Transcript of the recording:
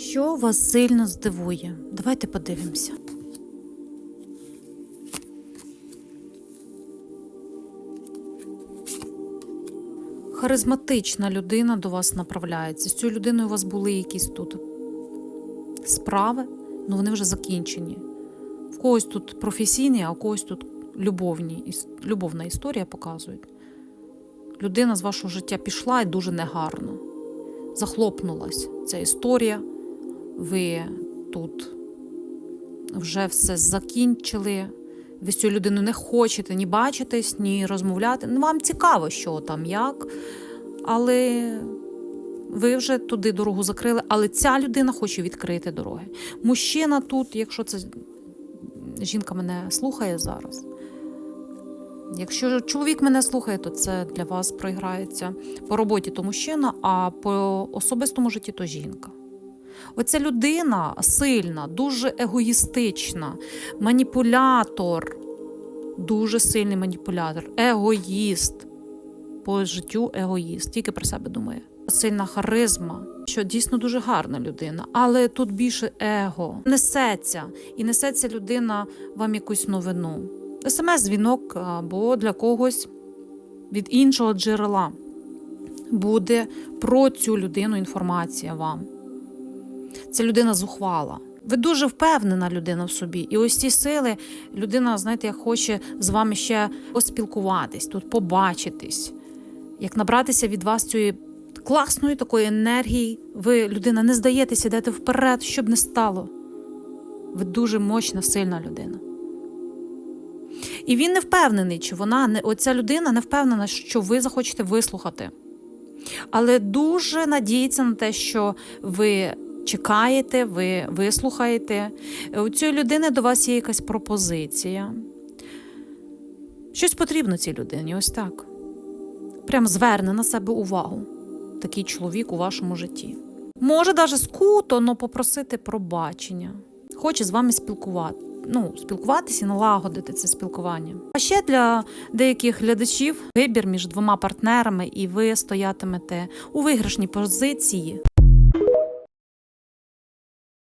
Що вас сильно здивує? Давайте подивимося. Харизматична людина до вас направляється. З цією людиною у вас були якісь тут справи, ну вони вже закінчені. В когось тут професійні, а у когось тут любовні, любовна історія показують. Людина з вашого життя пішла і дуже негарно. Захлопнулась ця історія. Ви тут вже все закінчили. Ви з цією людиною не хочете ні бачитись, ні розмовляти. Ну, Вам цікаво, що там, як. Але ви вже туди дорогу закрили, але ця людина хоче відкрити дороги. Мужчина тут, якщо це жінка мене слухає зараз. Якщо чоловік мене слухає, то це для вас проіграється по роботі то мужчина, а по особистому житті то жінка. Оця людина сильна, дуже егоїстична, маніпулятор, дуже сильний маніпулятор, егоїст. По життю егоїст, тільки про себе думає. Сильна харизма, що дійсно дуже гарна людина, але тут більше его несеться, і несеться людина вам якусь новину. СМС-дзвінок або для когось від іншого джерела буде про цю людину інформація вам. Ця людина зухвала. Ви дуже впевнена людина в собі. І ось ці сили людина, знаєте, хоче з вами ще поспілкуватись, тут побачитись, як набратися від вас цієї класної такої енергії. Ви, людина, не здаєтеся, йдете вперед, щоб не стало. Ви дуже мощна, сильна людина. І він не впевнений, чи вона не оця людина не впевнена, що ви захочете вислухати. Але дуже надіється на те, що ви чекаєте, ви вислухаєте. У цієї людини до вас є якась пропозиція. Щось потрібно цій людині, ось так. Прям зверне на себе увагу. Такий чоловік у вашому житті. Може, навіть скуто, але попросити пробачення. Хоче з вами спілкувати. Ну, спілкуватися і налагодити це спілкування. А ще для деяких глядачів вибір між двома партнерами, і ви стоятимете у виграшній позиції.